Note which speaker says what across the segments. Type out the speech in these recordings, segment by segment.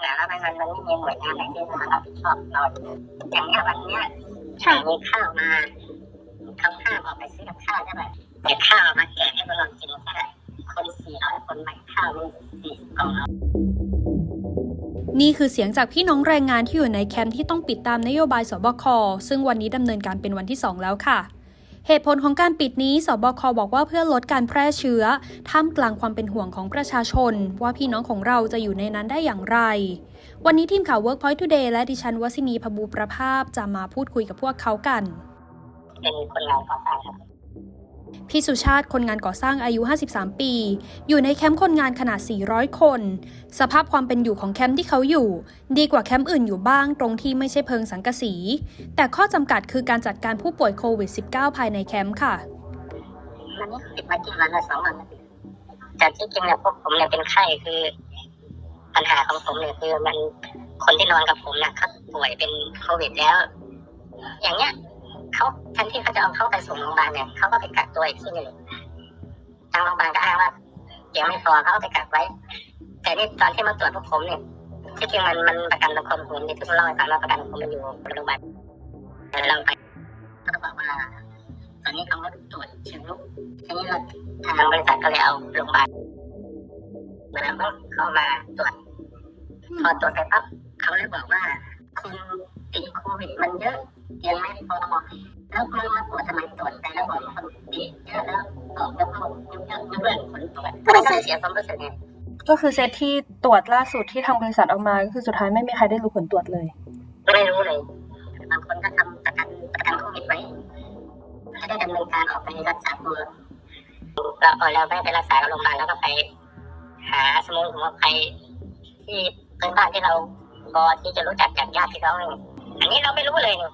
Speaker 1: แล้วมันมันมันไม่มีหน่วยงานไหนที่มารับผิดชอบเราอย่างเนี้ยวันเนี้ยมีข้าวมาเขาข้าวออกไปซื้อกับข้าวใช่ไหมแต่ข้าวมาแจกให้พวกเรากินแค่คนสี่ร้อยคนใหม่ข้าวมีสี่กล่องเรา
Speaker 2: นี่คือเสียงจากพี่น้องแรงงานที่อยู่ในแคมป์ที่ต้องปิดตามนโยบายสบคซึ่งวันนี้ดำเนินการเป็นวันที่ 2 แล้วค่ะ เหตุผลของการปิดนี้ สบคบอกว่าเพื่อลดการแพร่เชื้อ ท่ามกลางความเป็นห่วงของประชาชน ว่าพี่น้องของเราจะอยู่ในนั้นได้อย่างไร วันนี้ทีมข่าว Workpoint Today และดิฉันวสินีพบูประภาพจะมาพูดคุยกับพวกเขากัน
Speaker 1: เป็นคนงาก่อสร้าค่ะ
Speaker 2: พี่สุชาติคนงานก่อสร้างอายุ 53 ปี อยู่ในแคมป์คนงานขนาด 400 คน สภาพความเป็นอยู่ของแคมป์ที่เขาอยู่ ดีกว่าแคมป์อื่นอยู่บ้างตรงที่ไม่ใช่เพิงสังกะสี แต่ข้อจำกัดคือการจัดการผู้ป่วยโควิด -19 ภายในแคมป์ค่ะ
Speaker 1: วันนี้ปิดมากี่วันละสองวันแล้วแต่ที่จริงเนี่ยพวกผมเนี่ยเป็นไข้คือปัญหาของผมเนี่ยคือมันคนที่นอนกับผมนี่ยเขาป่วยเป็นโควิดแล้ว อย่างเงี้ย เขาแทนที่เขาจะเอาเขาไปส่งโรงพยาบาลเนี่ยเขาก็ไปกักตัวอีกที่หนึ่งทางโรงพยาบาลก็อ้างว่าเดี๋ยวไม่พอเขาก็ไปกักไว้ แต่นี่ตอนที่มาตรวจพวกผมเนี่ยที่จริงมันมันประกันสังคมผมนี่ที่ผมเล่าให้ฟังว่าประกันสังคมมันอยู่โรงพยาบาลแต่เราไปเขาก็บอกว่าตอนนี้เขาก็ตรวจเชิงลุกทีนี้เราทางบริษัทก็เลยเอาโรงพยาบาลมาแล้วก็เข้ามาตรวจพอตรวจไปปั๊บเขาเลยบอกว่าคุณติดโควิดมันเยอะยังไม่พอแล้วมึงมาตรวจทำไมตรวจไปแล้วบอกว่าคนติดเยอะแล้วบอกแล้วก็ยกเลิกยกเลิกผลตรวจก็เลยเสียความรู้สึกไง
Speaker 3: ก็คือเซตที่ตรวจล่าสุดที่ทางบริษัทเอามาก็คือสุดท้ายไม่มีใครได้รู้ผลตรวจเลย
Speaker 1: ไม่รู้เลยบางคนก็ทำประกันประกันโควิดไว้ถ้าได้ดำเนินการออกไปรักษาตัวเราเอาแล้วไม่ไปรักษากับโรงพยาบาลแล้วก็ไป หาสมมติว่าใครที่เพื่อนบ้านที่เราพอที่จะรู้จักจากญาติพี่น้องเนี่ย อันนี้เราไม่รู้เลยเนี่ย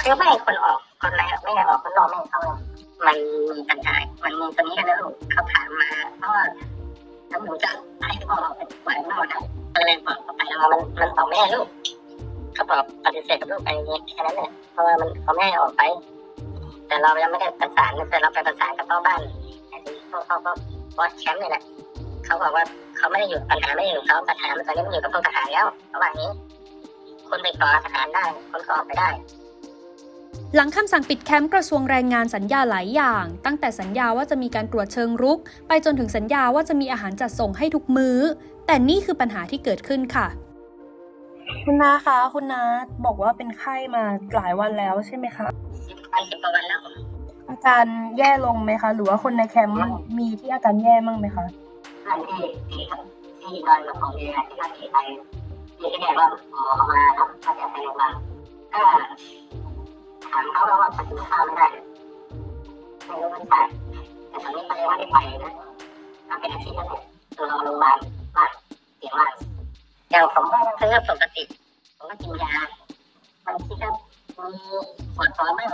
Speaker 1: คือไม่ให้คนออกคนแรกไม่ให้ออกคนนอกไม่ให้เข้ามันมีปัญหามันมีตัวนี้กันนะลูกเขาถามมาเพราะว่า ถ้าหนูจะให้พ่อออกไปปล่อยข้างนอกนะก็เลยบอกเขาไปแล้วมันมันบอกไม่ให้ลูกเขาบอกปฏิเสธกับลูกไปแค่นั้นแหละเพราะว่ามันเขาไม่ให้ออกไป แต่เรายังไม่ได้ประสานแต่เราไปประสานกับพ่อบ้านไอ้ที่พ่อเขาก็บอสแชมป์นี่แหละเขาบอกว่าเขาไม่ได้อยู่ปัญหาไม่ได้อยู่เขาปัญหามันตอนนี้มันอยู่กับพวกทหารแล้วระหว่างนี้คนไปขอทหารได้คนก็ออกไปได้
Speaker 2: หลังคำสั่งปิดแคมป์กระทรวงแรงงานสัญญาหลายอย่าง ตั้งแต่สัญญาว่าจะมีการตรวจเชิงรุก ไปจนถึงสัญญาว่าจะมีอาหารจัดส่งให้ทุกมื้อ แต่นี่คือปัญหาที่เกิดขึ้นค่ะ
Speaker 3: คุณน้าคะคุณน้าบอกว่าเป็นไข้มาหลายวันแล้วใช่ไหมคะ
Speaker 1: สิบวันสิบกว่าวันแล้วผม
Speaker 3: อาการแย่ลงไหมคะ หรือว่าคนในแคมป์มีที่อาการแย่มั่งไหมคะ
Speaker 1: ท่านที่ที่ที่ดอยกับผมเนี่ยที่ท่านที่ไปที่ที่เนี่ยว่าหมอมาแล้วก็จะไปโรงพยาบาลก็ ถามเขาว่าจะกินข้าวไม่ได้ไม่รู้มันใช่แต่ตอนนี้เขายังไม่ได้ไปนะถ้าเป็นอาทิตย์แล้วเนี่ยตัวเราโรงพยาบาลบ้านเสียงมาอย่างผมก็ยังคือปกติ ผมก็กินยาบางทีก็มีปวดท้องบ้าง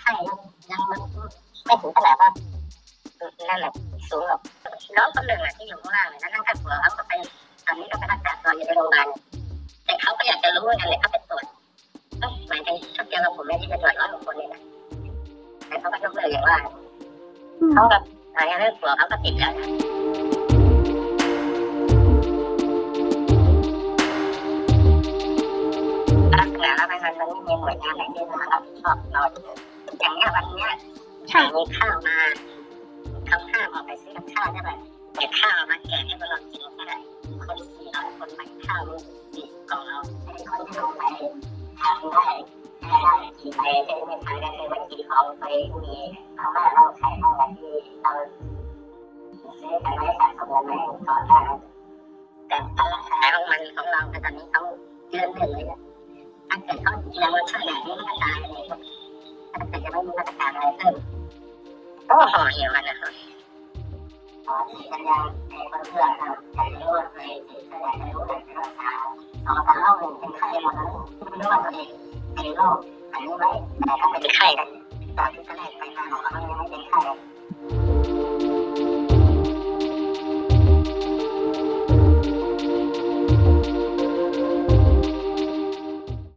Speaker 1: ไข้ยังมันไม่ถึงขนาดว่านั่นแหละสูงหรอกน้องคนหนึ่งอะที่อยู่ข้างล่างเนี่ยนั่งข้างหัวเขาก็ไปตอนนี้ก็ไปรักษาตัวอยู่ในโรงพยาบาลแต่เขาก็อยากจะรู้เหมือนกันเลยเขาไปตรวจเอ้าหมายถึงชุดเดียวกับผมเนี่ที่ไปตรวจร้อยกว่าคนเนี่ยนะแต่เขาก็ยกเลิกอย่างว่าเขาแบบอะไรเรื่องหัวเขาก็ติดแล้วนะลักษณะแล้วมันมันไม่มีหน่วยงานไหนที่มารับผิดชอบเราอย่างเงี้ยวันเนี้ยมีข้าวมาเขาข้าวออกไปซื้อกับข้าวใช่ไหมแต่ข้าวมาแจกให้พวกเรากินแค่คนสี่ร้อยคนใหม่ข้าวมีสี่กล่องเราให้คนที่ลงไปทำได้ ให้ได้กินไปได้ไม่ทันก็คือวันกินของไปมีเพราะว่าเราขายของกันที่เราซื้อกันไว้สะสมกันไว้ก่อนหน้านั้นแต่ปัญหายของมันของเราแต่ตอนนี้เขาเดือนหนึ่งเลยถ้าเกิดเขายังมาช่วยแบบนี้มันก็ตายเลยถ้าเกิดจะไม่มีมาตรการอะไรเพิ่มก็ห่อเหี่ยวกันนะครับตอนที่กันยังในคนเพื่อนๆครับแต่รู้ว่าเคยติดแต่ไม่รู้เลยรักษาสองสามหนึ่งเป็นไข้หมดแล้วไม่รู้ว่าตัวเอง เป็นโรคอันนี้ไหมแต่ถ้าเป็นไข้กันตอนที่ตอนแรกไปหาหมอเขายังไม่เป็นไข้